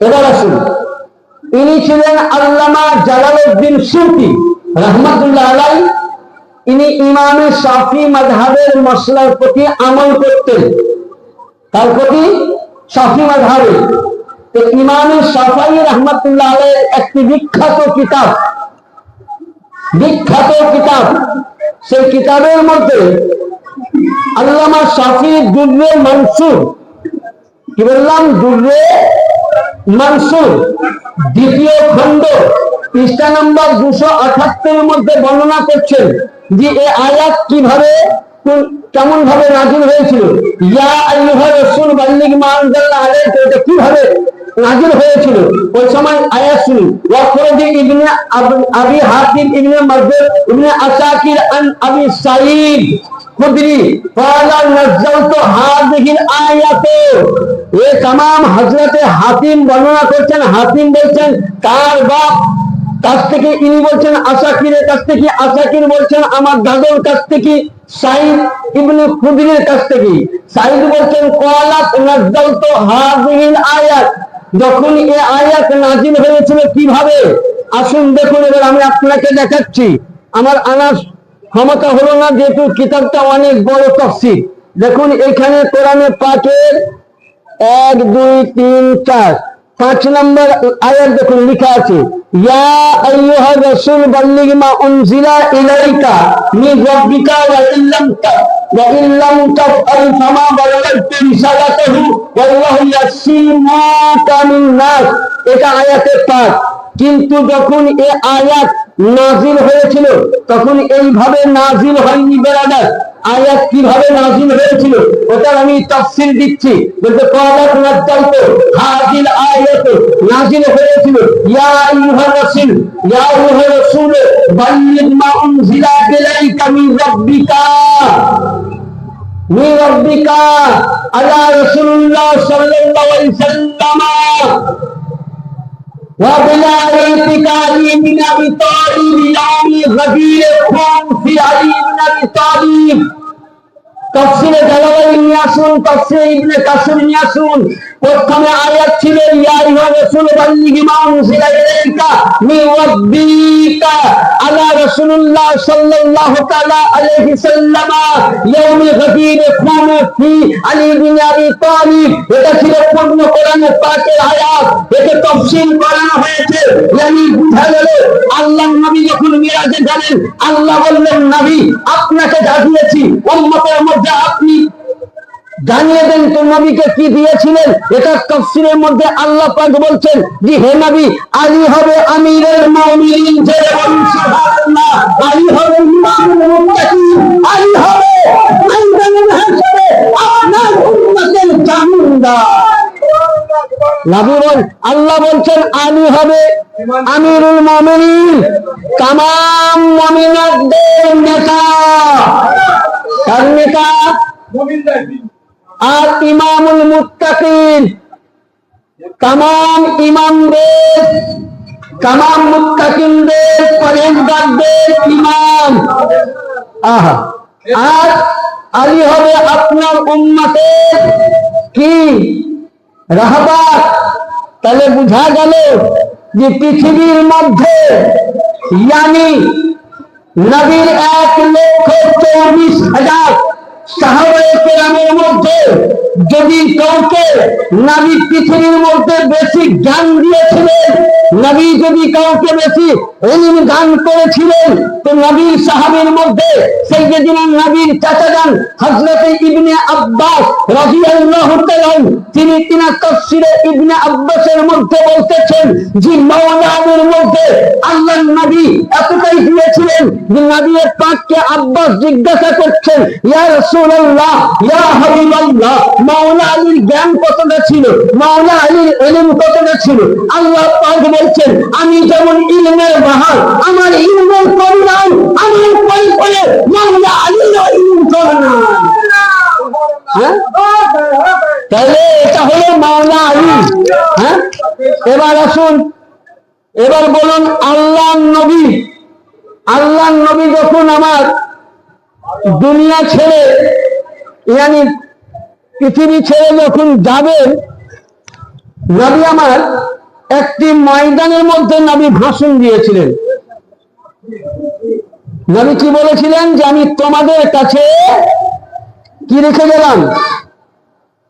এবার আসুন। ছিলেন আল্লামা জালালউদ্দিন সুফি আলাই ইনি ইমামে শাফি মাযহাবের মশলার প্রতি আমল করতেন। তার প্রতি? শাফি মাযহাবে তো ইমামে আলাই একটি বিখ্যাত কিতাব বিখ্যাত কিতাব। সেই কিতাবের মধ্যে আল্লামা শাফি দুর্রে মনসুর কি বললাম? দুর্রে মানসুর। দ্বিতীয় খণ্ড, পৃষ্ঠা নম্বর দুশো আঠাত্তরের মধ্যে বর্ণনা করছেন যে এ আয়াত কীভাবে কেমন ভাবে নাজিল হয়েছিল? ইয়া আইয়ুহা রাসূল, বাল্লিগ মা আনজালনা আলাইকা, এটা কীভাবে নাজিল হয়েছিল? ওই সময় আয়াত শুনি। ওয়াকরদি ইবনে আবি হাতিম ইবনে মারদুর ইবনে আসাকির আন আবি সাঈদ খুদরি ফালা নাযালতু হাযিহিল আয়াত। এ तमाम হযরতে হাতিম বর্ণনা করছেন। হাতিম বলছেন, তার বাপ কাছ থেকে ইনি বলছেন আসাকিরের কাছ থেকে আসাকির বলছেন আমার দাদুর কাছ থেকে, সাইদ ইবনে খুদরির কাছ থেকে। সাইদ বলছেন, কলাত নাজ্জাল তো হাজিল আয়াত। যখন এ আয়াত নাজিল হয়েছিল কীভাবে? আসুন দেখুন, এবার আমি আপনাকে দেখাচ্ছি। আমার আনাস ক্ষমতা হলো না, যেহেতু কিতাবটা অনেক বড় তফসিল। দেখুন, এখানে কোরআনে পাঠের এক, দুই, তিন, চার। পাঁচ নম্বর আয়াত দেখুন, লেখা আছে, ইয়া আইয়ুহা রাসূল, বাল্লিগ মা উনজিলা ইলাইকা মিন রাব্বিকা ওয়া ইল্লাম ওয়া ইল্লাম তাফআল ফামা বালাগতা রিসালাতাহু, ওয়াল্লাহু ইয়াসিমুকা মিন নাস। এটা আয়াতের পাঠ। কিন্তু যখন এ আয়াত নাজিল হয়েছিল, তখন এইভাবে নাজিল হয়নি বেরাদার। আয়াত কীভাবে নাজিল হয়েছিল, ওটার আমি তাফসীর দিচ্ছি। বলতে কালাত নাজালত হাজিল আয়াত নাজিল হয়েছিল। ইয়া আইয়ুহা রাসূল, ইয়া আইয়ুহা রাসূল, বাল্লিগ মা উনজিলা ইলাইকা মিন রাব্বিকা। মিন রাব্বিকা আলা রাসূলুল্লাহ সাল্লাল্লাহু আলাইহি ওয়াসাল্লাম وبلايتك علي بن ابي طالب يوم غدير خون في علي بن ابي طالب তফসিলে জালালাই নিয়ে আসুন তফসিলে ইবনে কাসির নিয়ে আসুন প্রথমে আয়াত ছিল, ইয়া আইয়ুহা রাসূল, বাল্লিগি মা উনজিলা আলা রাসূলুল্লাহ সাল্লাল্লাহু তাআলা আলাইহি সাল্লাম ইয়াউমি গাদির খুন ফি আলী আবি তালিব। এটা ছিল পূর্ণ আয়াত। একে তফসিল করানো হয়েছে। yani বুঝা গেল, আল্লাহর নবী যখন মিরাজে গেলেন, আল্লাহ বললেন, নবী, আপনাকে জানিয়েছি উম্মতের মধ্যে আপনি জানিয়ে দেন তো নবীকে কি দিয়েছিলেন? এটা তফসিলের মধ্যে আল্লাহ পাক বলছেন যে, হে নবী, আলী হবে আমিরের মুমিনিন যে আলী হবে আলী হবে উম্মতের জামিনদার। আল্লাহ বলছেন আমি হবে আমিরুল মুমিনিন, তামাম মুমিনাতদের নেতা। কার নেতা? আর ইমামুল মুত্তাকিন। তামাম ইমামদের, তামাম মুত্তাকিনদের পরেজগারদের ইমাম। আহা। আর আলী হবে আপনার উম্মতের কি? রাহবার। তাহলে বুঝা গেল যে পৃথিবীর মধ্যে ইয়ানি নবীর এক লক্ষ চৌবিশ হাজার সাহাবায়ে কেরামের যদি কাউকে নবী পৃথিবীর মধ্যে বেশি জ্ঞান দিয়েছিলেন, নবী যদি কাউকে বেশি ইলম দান করেছিলেন, তো নবীর সাহাবীর মধ্যে সেই যেদিন নবীর চাচা যান হযরত ইবনে আব্বাস রাদিয়াল্লাহু তাআলা, তিনি তিনা তাফসীরে ইবনে আব্বাসের মধ্যে বলতেছেন যে মাওলানার মধ্যে আল্লাহর নবী এতটাই দিয়েছিলেন যে নবী পাককে আব্বাস জিজ্ঞাসা করছেন, ইয়া রাসূলুল্লাহ, ইয়া হাবিবাল্লাহ মাওলা আলীর জ্ঞান কতটা ছিল? মাওলা আলীর ইলম কতটা ছিল? আল্লাহ পাক বলছেন, আমি যেমন ইলমের বাহার, আমার ইলমের পরিমাণ আমার পই করে আলীর ইলম করনা হ্যাঁ? তাহলে এটা হলো মাওলা আলী। হ্যাঁ? এবার আসুন, এবার বলুন, আল্লাহ নবী আল্লাহ নবী যখন আমার দুনিয়া ছেড়ে, ইয়ানি পৃথিবী ছেড়ে যখন যাবেন, নবী আমার একটি ময়দানের মধ্যে নবী ভাষণ দিয়েছিলেন। নবী কি বলেছিলেন যে, আমি তোমাদের কাছে কি রেখে গেলাম?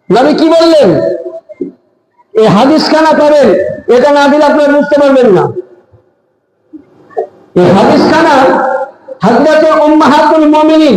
নবী কি বললেন? এই হাদিস খানা পাবেন, এটা না দিলে আপনারা বুঝতে পারবেন না। এই হাদিস খানা হযরত উম্মাহাতুল মুমিনিন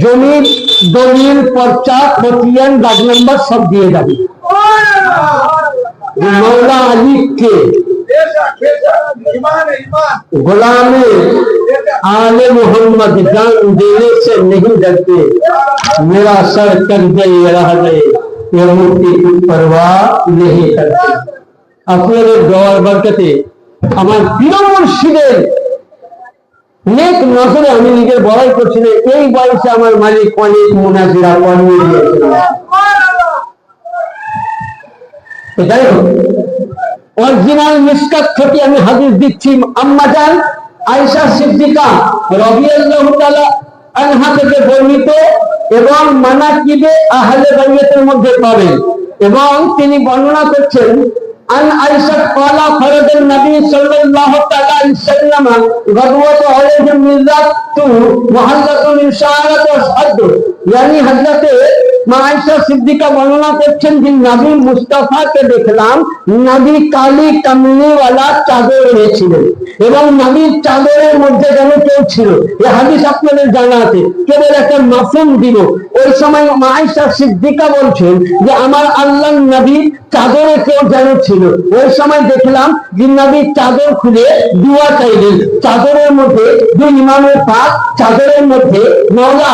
জমির দলিল পর্চা খতিয়ান দাগ নাম্বার সব দিয়ে যাবে মৌলা আলী কে गुलामे आले मोहम्मद जान देने से नहीं डरते मेरा सर कर गए रह गए ये मुक्ति की परवाह नहीं करते আপনাদের দোয়ার বরকতে আমার প্রিয় মুর্শিদের নেক নজরে আমি নিজের বড়াই করছি না, এই বয়সে আমার মালিক অনেক মোনাজিরা পড়িয়ে দিয়েছিল যাই হোক অরিজিনাল মিসকাত থেকে আমি হাদিস দিচ্ছি, আম্মা জান, আয়েশা সিদ্দিকা রাদিয়াল্লাহু তাআলা আনহা থেকে বর্ণিত এবং মানাকিবে আহলে বাইতের মধ্যে পাবেন। এবং তিনি বর্ণনা করছেন अन अयशत काला फरद नबी सल्लल्लाहु अलैहि वसल्लम गदवत अलैहि मिल्लत तु मुहल्लतुन इशारत असद यानी हज़रत মা সিদ্দিকা বর্ণনা করছেন যে নবী মুস্তাফাকে দেখলাম নবী কালি কামিনীওয়ালা চাদর এনেছিলেন এবং নবীর চাদরের মধ্যে যেন কেউ ছিল। এ হাদিস আপনাদের জানা আছে। কেবল একটা মাফুম দিব ওই সময় মা সিদ্দিকা বলছেন যে আমার আল্লাহ নবী চাদরে কেউ যেন ছিল। ওই সময় দেখলাম যে নবী চাদর খুলে দুয়া চাইলেন। চাদরের মধ্যে দুই ইমামের পাক, চাদরের মধ্যে মৌলা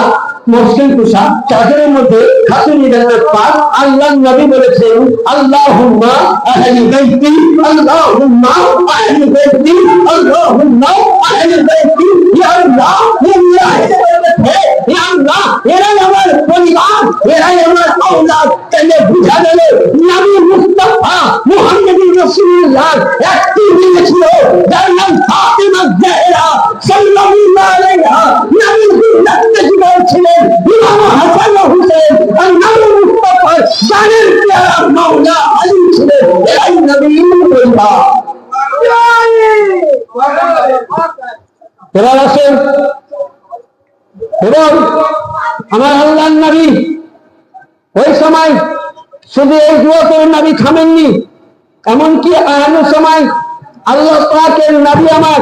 মুসলিম পোশাক, চাদরের মধ্যে খাতুন ইরানের পাক আল্লাহ নবী বলেছেন, আল্লাহুম্মা আহলি বাইতি, আল্লাহুম্মা আহলি বাইতি, আল্লাহুম্মা আহলি বাইতি ইয়া আল্লাহ ইয়া ইয়া আল্লাহ এরাই আমার পরিবার, এরাই আমার আওলাদ। তাহলে বুঝা গেল, নবী মুস্তাফা মুহাম্মদুর রাসূলুল্লাহ একটি মেয়ে ছিল, যার নাম ফাতিমা জাহরা। সাল্লাল্লাহু আলাইহা নবীর জিন্নাতে জীবন ছিলেন ইমাম হাসান হুসেন, আর নবী মুস্তাফা জানের পেয়ারা মাওলা আলী ছিলেন। এরাই নবীর পরিবার এবার আসেন। এবং আমার আল্লাহ নবী ওই সময় শুধু এই দোয়া করে নবী থামেননি, এমনকি আহানোর সময় আল্লাহ পাকের নবী আমার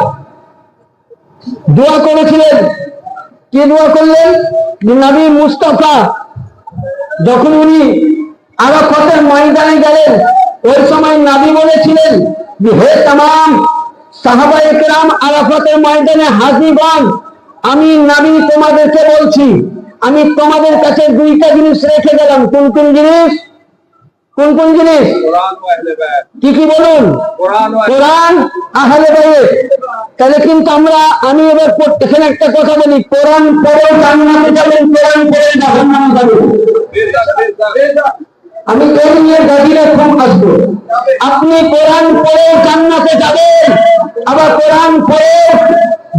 দোয়া করেছিলেন। কি দোয়া করলেন? নবী মুস্তফা, যখন উনি আরাফাতের ময়দানে গেলেন, ওই সময় নাবি বলেছিলেন হে তাম সাহাবা একরাম আরাফাতের ময়দানে হাজিবান আমি নাবি তোমাদেরকে বলছি, আমি তোমাদের কাছে দুইটা জিনিস রেখে গেলাম। কোন কোন জিনিস? কোন কোন জিনিস? কি কি বলুন? কোরআন আহলে বাইত। তাহলে কিন্তু আমরা আমি এবার এখানে একটা কথা বলি কোরআন পড়ে জান্নাতে যাবেন কোরআন পড়ে জাহান্নামে যাবেন। আমি নিয়ে গাড়িরে খুব আসব? আপনি কোরআন পড়ে জান্নাতে যাবেন, আবার কোরআন পড়ে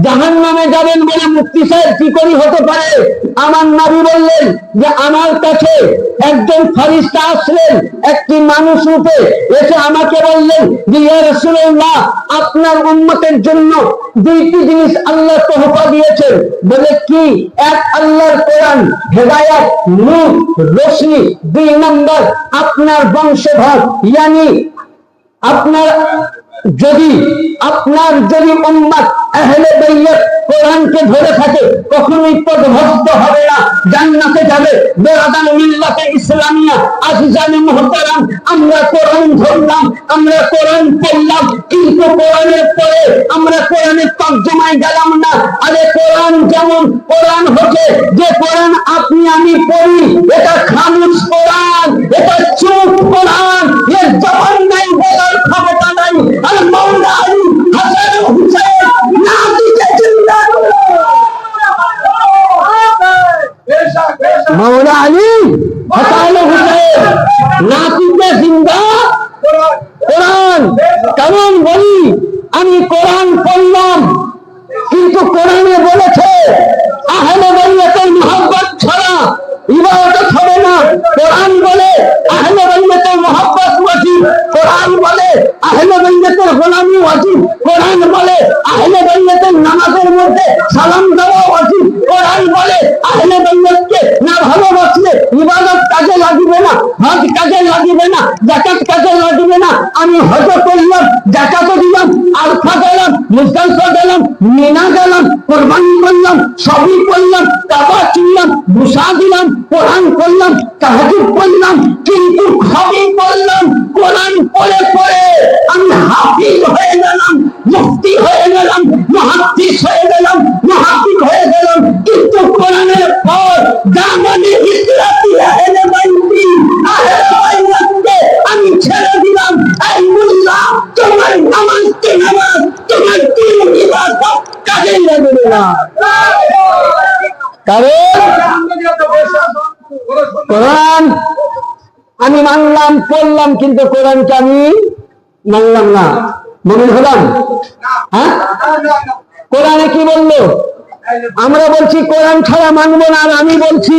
জাহান নামে যাবেন বলে মুক্তি সাহেব কি করি হতে পারে? আমার নাবি বললেন যে, আমার কাছে একজন ফারিস্তা আসলেন, একটি মানুষ রূপে এসে আমাকে বললেন যে, ইয়া আপনার উম্মতের জন্য দুইটি জিনিস আল্লাহ তোহফা দিয়েছেন। বলে কি? এক আল্লাহর কোরআন, হেদায়াত, নূর রোশনি দুই নম্বর, আপনার বংশধর, ইয়ানি আপনার, যদি আপনার যদি উম্মত আহলে বাইত কোরআনকে ধরে থাকে, কখনোই পদভস্ত হবে না, জান্নাতে যাবে। বেরাদান মিল্লাতে ইসলামিয়া, আজিজানে মুহতারাম, আমরা কোরআন ধরলাম, আমরা কোরআন পড়লাম, কিন্তু কোরআনের পরে আমরা কোরআনের তর্জমায় গেলাম না। আরে কোরআন যেমন কোরআন হচ্ছে, যে কোরআন আপনি, আমি পড়ি, এটা খামুশ কোরআন, এটা চুপ মৌলা আলী হাসান হুসাইন নাতিতে জিন্দা কোরআন কেমন বলি আমি কোরআন পড়লাম কিন্তু কোরআনে বলেছে আহলে বাইয়াতের মোহাব্বত ছাড়া ইবাদত হবে না কোরআন বলে আহলে বাইয়াতের মোহাব্বত ওয়াজিব কোরআন বলে আহলে বাইয়াতের গোলামি ওয়াজিব কোরআন বলে আহলে বাইয়াতের নামাজের মধ্যে সালাম দেওয়া উচিত। কোরআন বলে আহলে বেঙ্গলকে না ভালোবাসলে ইবাদত কাজে লাগিবে না হজ কাজে লাগিবে না, জাকাত কাজে লাগিবে না, আমি হজ করলাম জাকাতও দিলাম, আলফা গেলাম মুসলফা গেলাম মিনা গেলাম কোরবানি করলাম, সবই করলাম, কাবা চিনলাম ভূষা দিলাম, কোরআন করলাম, তাহাজুদ করলাম, কিন্তু সবই করলাম, কোরআন পড়ে পড়ে আমি হাফিজ হয়ে গেলাম মুক্তি হয়ে গেলাম, মহাদ্দিস হয়ে গেলাম মহাদ্দিক হয়ে গেলাম, কিন্তু কোরআনের পর দামানে ইসলাতি কোরআন আমি মানলাম, পড়লাম, কিন্তু কোরআনকে আমি মানলাম না। মনে হলাম? হ্যাঁ? কোরআনে কি বলল? আমরা বলছি, কোরআন ছাড়া মানবো না, আর আমি বলছি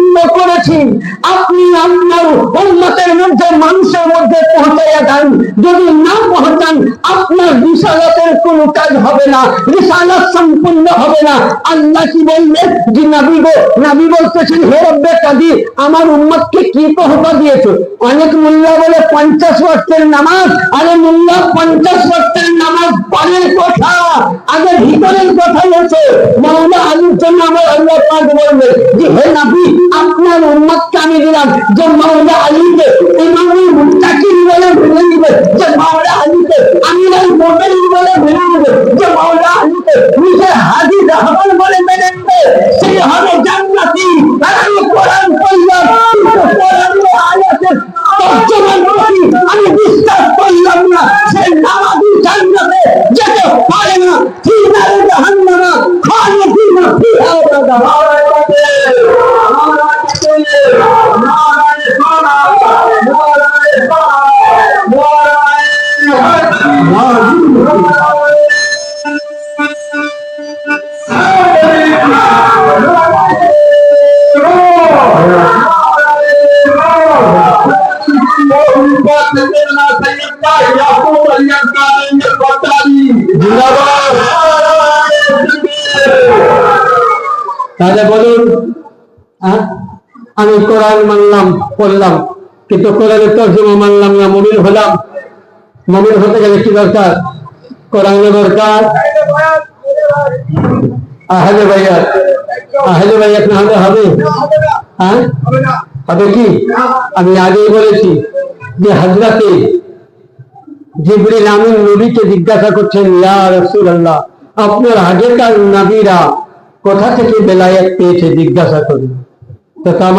অবতীর্ণ করেছি। আপনি আপনার উম্মতের মধ্যে মানুষের মধ্যে পৌঁছাইয়া দেন যদি না পৌঁছান, আপনার রিসালাতের কোনো কাজ হবে না, রিসালাত সম্পূর্ণ হবে না। আল্লাহ কি বললেন? যে নবী বলতেছেন, হে রব্বে আমার কি অনেক মোল্লা বলে, পঞ্চাশ ওয়াক্তের নামাজ। আরে মোল্লা, পঞ্চাশ ওয়াক্তের নামাজ পরের কথা। আগে ভিতরের কথা হচ্ছে মাওলা আলীর জন্য আমার আল্লাহ বলবে যে, হে নবী দিলাম যে মাওলা আলীকে, ইমামুল মুত্তাকিন বলে ভেবে নিবে যে মাওলা আলীকে, আমিরুল মুমিনিন বলে ভেবে নিবে যে মাওলা আলীকে নিজের হাজি রহমান বলে মেনে নিবে, সেই হবে জান্নাতি। আর আমি কোরআন পড়লাম, কোরআন আয়াতের তর্জমা করি আমি বিশ্বাস করলাম না সে নামাজি জান্নাতে যেতে পারে না। ফিনারে জাহান্নামা খালিদিনা ফিহা আবাদা তাহলে বলুন? আমি কোরআন মানলাম পড়লাম কিন্তু কোরআনের তর্জমা মানলাম না মমিন হলাম। মমিন হতে গেলে কি দরকার? কোরআনের দরকার? আহলে ভাইয়া আহলে ভাইয়া না হলে হবে? হ্যাঁ? হবে কি? আমি আগেই বলেছি যে হাজরাতে জিবরিল আমিন নবীকে জিজ্ঞাসা করছেন, ইয়া রাসূলুল্লাহ, আপনার আগেকার নবীরা কোথা থেকে বেলায়েত পেয়েছে? জিজ্ঞাসা করি তো তাম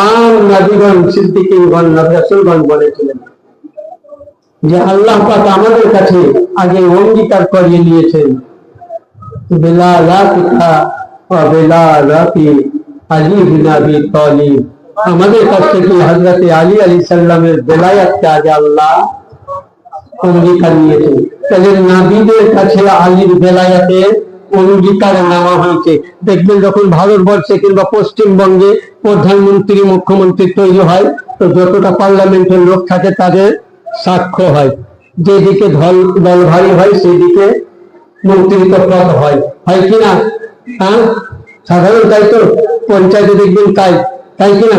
নবীগণ, সিদ্দিকগণ রাসূলগণ বলেছিলেন যে আল্লাহ পাক আমাদের কাছে আগে অঙ্গীকার করিয়ে নিয়েছেন। বেলালাতিকা ওয়া বেলালাতি আলী আমাদের কাছ থেকে হযরতে আলী আলাইহিস সালামের বেলায়াতকে আগে আল্লাহ অঙ্গীকার নিয়েছে তাহলে নাবিদের কাছে আলীর বেলায়াতের অঙ্গীকার নেওয়া হয়েছে। দেখবেন যখন ভারতবর্ষে কিংবা পশ্চিমবঙ্গে প্রধানমন্ত্রী, মুখ্যমন্ত্রী তৈরি হয়, তো যতটা পার্লামেন্টের লোক থাকে তাদের সাক্ষ্য হয়। যেদিকে দল দল ভারী হয়, সেদিকে মন্ত্রিত্ব পদ হয়। হয় কিনা হ্যাঁ? সাধারণ তাই তো? পঞ্চায়েতে দেখবেন তাই। তাই কিনা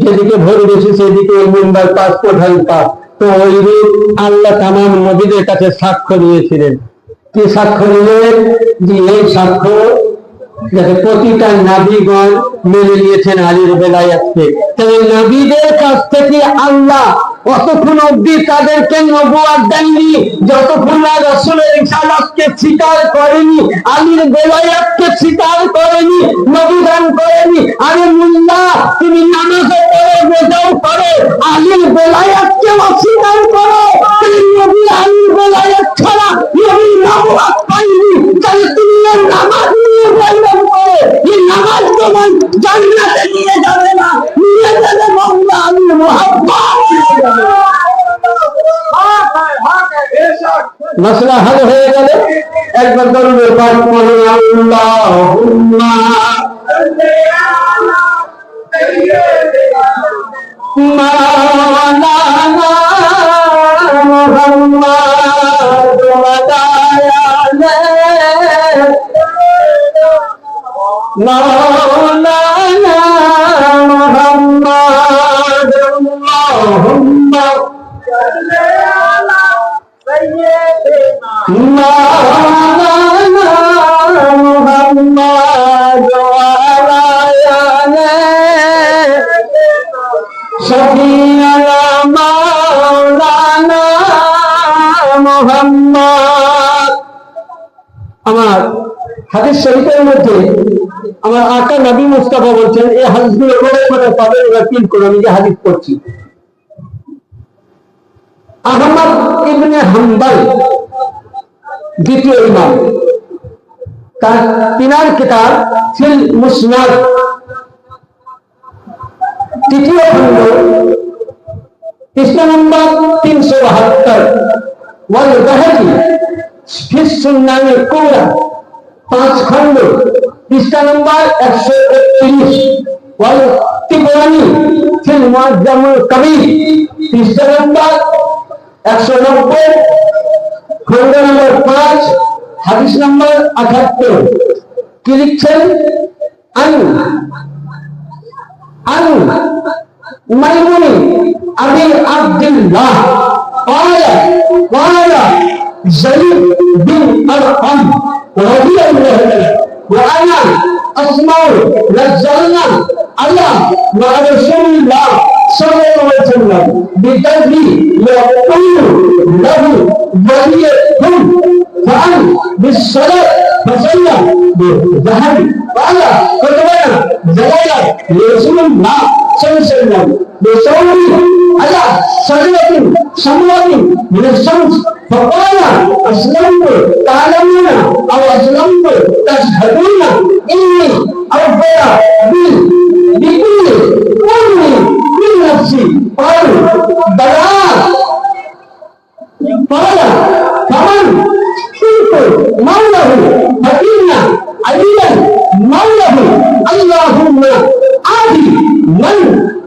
যেদিকে ভোট বেশি, সেদিকে ওই মেম্বার পাস, প্রধান পাস। তো ওই আল্লাহ তামাম নবীদের কাছে সাক্ষ্য দিয়েছিলেন। কি সাক্ষ্য নিলেন যে এই সাক্ষ্য যাতে প্রতিটা নাবিগণ মেনে নিয়েছেন আলীর বেলায়াতকে তবে নাবিদের কাছ থেকে আল্লাহ অতক্ষণ অব্দি তাদেরকে নবুয়াদ দেননি, যতক্ষণ না রসুলের রিসালাতকে স্বীকার করেনি আলীর বেলায়াতকে স্বীকার করেনি, নবীদান করেনি, আরে মুল্লা, তুমি নামাজে পড়ো, রোজাও করো আলীর বেলায়াতকে অস্বীকার করো, তুমি নবী আলীর বেলায়াত ছাড়া নবী নবুয়াদ পাইনি। তাহলে তুমি নামাজ নিয়ে বলবেন করে এই নামাজ তোমার জান্নাতে নিয়ে যাবে না নিয়ে যাবে মৌলা আলীর মশলা হল হয়ে গেল একবার দরুদের পাঠ করুন আল্লাহুম্মা। আমার আকা নবী মুস্তাফা বলছেন এই হাদিসগুলো করে করে পাবেন এবার পিন করে, আমি যে হাদিস পড়ছি। আহমদ ইবনে হাম্বাল, দ্বিতীয় ইমাম, তার তিনার কিতাব ফিল মুসনাদ, তৃতীয় খণ্ড, কৃষ্ণ নম্বর তিনশো বাহাত্তর। ওয়াল বাহাতি ফিস সুন্নানে কুবরা পাঁচ খণ্ড। পৃষ্ঠা নম্বর একশো একত্রিশ ওয়াল তিবরানি ফিল মুআজ্জামুল কবির পৃষ্ঠা নম্বর একশো নব্বই খণ্ড নম্বর পাঁচ হাদিস নম্বর আঠাত্তর কি লিখছেন আন আন মাইমুনি আবি আব্দুল্লাহ قال قال زيد بن أرقم رضي الله عنه وأنا أسمع نزلنا على مع رسول الله صلى الله عليه وسلم بقلبي يقول له وليكن فعل بالصلاة فصلى بذهب قال فتبين زوايا لرسول الله صلى الله عليه وسلم بصومه على سجدة سموة من الشمس فقال أسلمت تعلمون أو أسلمت تشهدون إني أوفى بي بكل أمي من نفسي قالوا بلى قال فمن كنت مولاه فإن عليا مولاه اللهم آتي من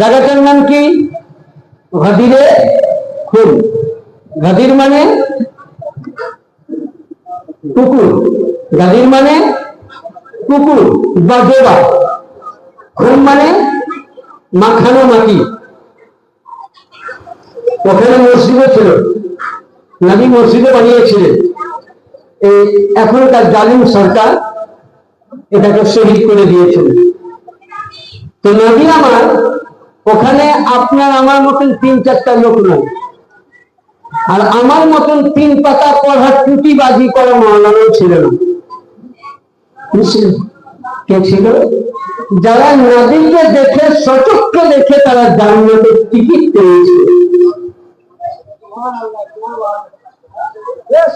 জায়গাটার নাম কি? গাদিরে খুন গাদির মানে? কুকুর। গাদির মানে? কুকুর বা জোবা। খুন মানে? মাখানো মাটি। ওখানে মসজিদও ছিল। নবী মসজিদে বানিয়েছিলেন। এই এখনকার জালিম সরকার এটাকে শহীদ করে দিয়েছিল তো নবী আমার ওখানে আপনার আমার মতন তিন চারটা লোক নয় আর আমার মতন তিন পাতা পড়ার টুটিবাজি করা মৌলানাও ছিল না? কে ছিল? যারা নদীকে দেখে সচক্ষে দেখে তারা জান্নাতের টিকিট পেয়েছে।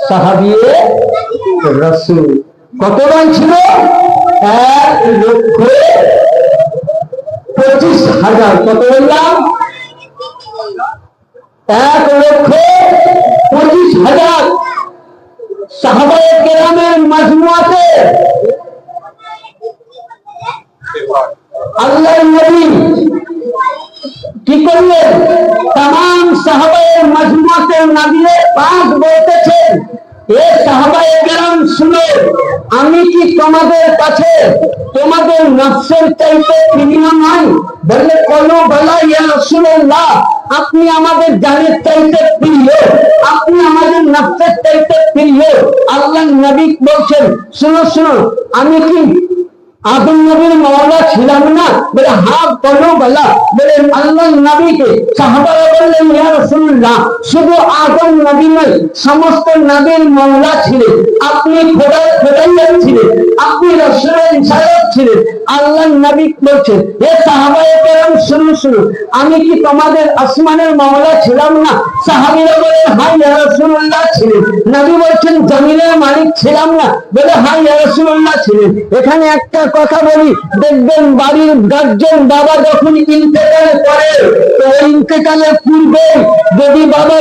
সাহাবিয়ে রসুল। কত মান ছিল? এক লক্ষ পঁচিশ হাজার, কত বললাম? এক লক্ষ পঁচিশ হাজার। সাহাবায়ে কেরামের মাজমুয়াতে আল্লাহ নবী কি করলেন? তাম সাহাবায়ের মাজমুয়াতে নাবিয়ে পাক বলতেছেন আমি কি তোমাদের কাছে তোমাদের নফসের চাইতে প্রিয় নই? বললে কোনো বলা, ইয়া রাসূলুল্লাহ, আপনি আমাদের জানের চাইতে প্রিয়, আপনি আমাদের নফসের চাইতে প্রিয়। আল্লাহ নবী বলছেন, শুনো শুনো, আমি কি আদম নবীর মাওলা ছিলাম না, বলে হা বলো বলা, বলে আল্লাহ নবীকে সাহাবারা বললেন, ইয়া রাসূলুল্লাহ, শুধু আদম নবী নয়, সমস্ত নবীর মাওলা ছিলেন, আপনি ছিলেন, আপনি রাসূলের ইসারাত ছিলেন, আল্লাহ নবী বলছেন এ সাহাবায়ে কেরাম, শুনুন শুনুন, আমি কি তোমাদের আসমানের মাওলা ছিলাম না? সাহাবীরা বলেন হ্যাঁ ইয়া রাসূলুল্লাহ ছিলেন। নবী বলছেন, জমিনের মালিক ছিলাম না। বলে হ্যাঁ ইয়া রাসূলুল্লাহ ছিলেন। এখানে একটা কথা বলি দেখবেন বাড়ির গার্জেন বাবা যখন ইন্তেকাল করে তো ইন্তেকালের পূর্বে যদি বাবা